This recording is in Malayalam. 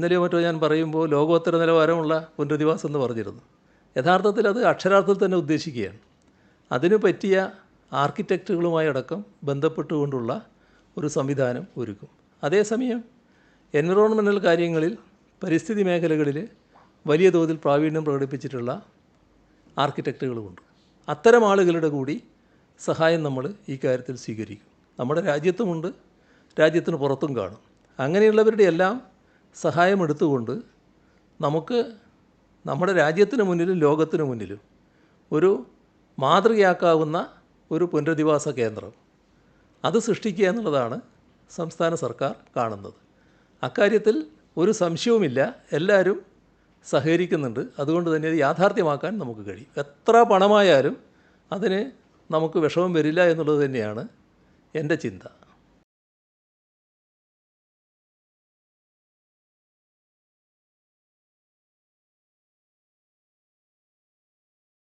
ഇന്നലെയോ മറ്റോ ഞാൻ പറയുമ്പോൾ ലോകോത്തര നിലവാരമുള്ള പുനരധിവാസം എന്ന് പറഞ്ഞിരുന്നു. യഥാർത്ഥത്തിൽ അത് അക്ഷരാർത്ഥത്തിൽ തന്നെ ഉദ്ദേശിക്കുകയാണ്. അതിനു പറ്റിയ ആർക്കിടെക്റ്റുകളുമായി അടക്കം ബന്ധപ്പെട്ടുകൊണ്ടുള്ള ഒരു സംവിധാനം ഒരുക്കും. അതേസമയം എൻവിറോൺമെന്റൽ കാര്യങ്ങളിൽ പരിസ്ഥിതി മേഖലകളിൽ വലിയ തോതിൽ പ്രാവീണ്യം പ്രകടിപ്പിച്ചിട്ടുള്ള ആർക്കിടെക്റ്റുകളുമുണ്ട്. അത്തരം ആളുകളുടെ കൂടി സഹായം നമ്മൾ ഈ കാര്യത്തിൽ സ്വീകരിക്കും. നമ്മുടെ രാജ്യത്തുമുണ്ട്. രാജ്യത്തിന് പുറത്തും കാണും. അങ്ങനെയുള്ളവരുടെ എല്ലാം സഹായം എടുത്തുകൊണ്ട് നമുക്ക് നമ്മുടെ രാജ്യത്തിന് മുന്നിലും ലോകത്തിന് മുന്നിലും ഒരു മാതൃകയാക്കാവുന്ന ഒരു പുനരധിവാസ കേന്ദ്രം. അത് സൃഷ്ടിക്കുക എന്നുള്ളതാണ് സംസ്ഥാന സർക്കാർ കാണുന്നത്. അക്കാര്യത്തിൽ ഒരു സംശയവുമില്ല. എല്ലാവരും സഹകരിക്കുന്നുണ്ട്. അതുകൊണ്ട് തന്നെ ഇത് യാഥാർത്ഥ്യമാക്കാൻ നമുക്ക് കഴിയും. എത്ര പണമായാലും അതിന് നമുക്ക് വിഷമം വരില്ല എന്നുള്ളത് തന്നെയാണ് എന്റെ ചിന്ത.